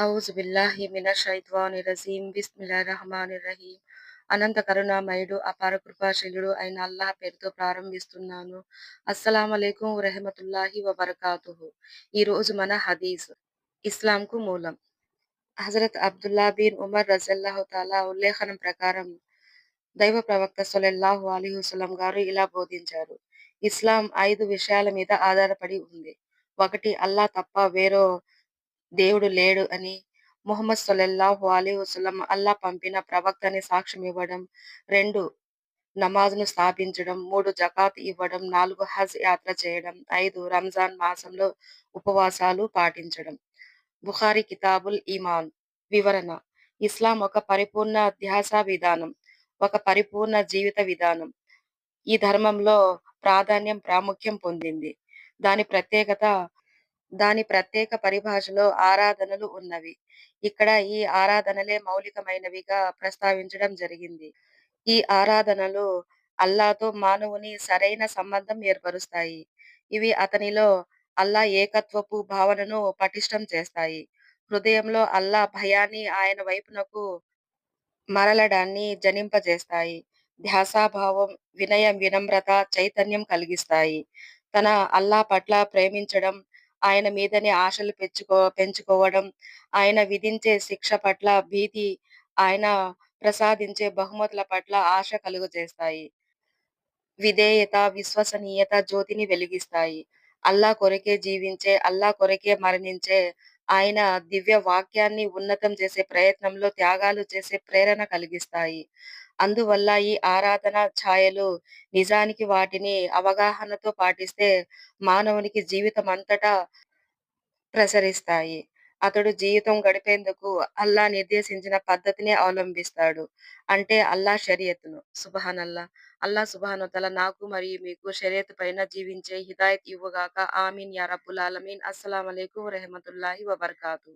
ఔజు బిల్లాహి మినష్ షైత్వానిర్ రజీం. బిస్మిల్లాహిర్ రహీం. అనంత కరుణామయుడు, అపార కృపాశీలుడు అయిన అల్లాహ్ పేరుతో ప్రారంభిస్తున్నాను. అస్సలం అలైకుం వరహమతుల్లాహి ఈ ఈరోజు మన హదీస్ ఇస్లాంకు మూలం హజరత్ అబ్దుల్లా బిన్ ఉమర్ రజల్లాహు తాలా ఉల్లేఖనం ప్రకారం దైవ ప్రవక్త సొలెల్లాహు అలీ హుసలం గారు ఇలా బోధించారు. ఇస్లాం ఐదు విషయాల మీద ఆధారపడి ఉంది. ఒకటి అల్లా తప్ప వేరో దేవుడు లేడు అని, ముహమ్మద్ సొలల్లాహు అలీ వసలం అల్లా పంపిన ప్రవక్త సాక్ష్యం ఇవ్వడం రెండు నమాజ్ను స్థాపించడం. మూడు జకాత్ ఇవ్వడం. నాలుగు హజ్ యాత్ర చేయడం. ఐదు రంజాన్ మాసంలో ఉపవాసాలు పాటించడం. బుఖారి కితాబుల్ ఇమాన్ వివరణ ఇస్లాం ఒక పరిపూర్ణ అధ్యాస విధానం, ఒక పరిపూర్ణ జీవిత విధానం. ఈ ధర్మంలో ప్రాధాన్యం ప్రాముఖ్యం పొందింది. దాని ప్రత్యేకత దాని ప్రత్యేక పరిభాషలో ఆరాధనలు ఉన్నవి. ఇక్కడ ఈ ఆరాధనలే మౌలికమైనవిగా ప్రస్తావించడం జరిగింది. ఈ ఆరాధనలు అల్లాతో మానవుని సరైన సంబంధం ఏర్పరుస్తాయి. ఇవి అతనిలో అల్లా ఏకత్వపు భావనను పటిష్టం చేస్తాయి. హృదయంలో అల్లా భయాన్ని ఆయన వైపునకు మరలడాన్ని జనింపజేస్తాయి. ధ్యాసాభావం, వినయం వినమ్రత చైతన్యం కలిగిస్తాయి. తన అల్లా పట్ల ప్రేమించడం, ఆయన మీదనే ఆశలు పెంచుకో పెంచుకోవడం, ఆయన విధించే శిక్ష పట్ల భీతి, ఆయన ప్రసాదించే బహుమతుల పట్ల ఆశ కలుగజేస్తాయి. విధేయత, విశ్వసనీయత జ్యోతిని వెలిగిస్తాయి. అల్లా కొరకే జీవించే, అల్లా కొరకే మరణించే, ఆయన దివ్య వాక్యాన్ని ఉన్నతం చేసే ప్రయత్నంలో త్యాగాలు చేసే ప్రేరణ కలిగిస్తాయి. అందువల్ల ఈ ఆరాధన ఛాయలు నిజానికి వాటిని అవగాహనతో పాటిస్తే మానవునికి జీవితం అంతటా ప్రసరిస్తాయి. అతడు జీవితం గడిపేందుకు అల్లా నిర్దేశించిన పద్ధతినే అవలంబిస్తాడు. అంటే అల్లా షరియతును. అల్లా అల్లా సుబ్హానహు తల నాకు మరియు మీకు షరియత్ పైన జీవించే హిదాయత్ ఇవ్వగాక ఆమీన్ యా రబ్బుల్ ఆలమీన్. అస్సలం అలైకుం వరహమతుల్లాహి వబర్కాతు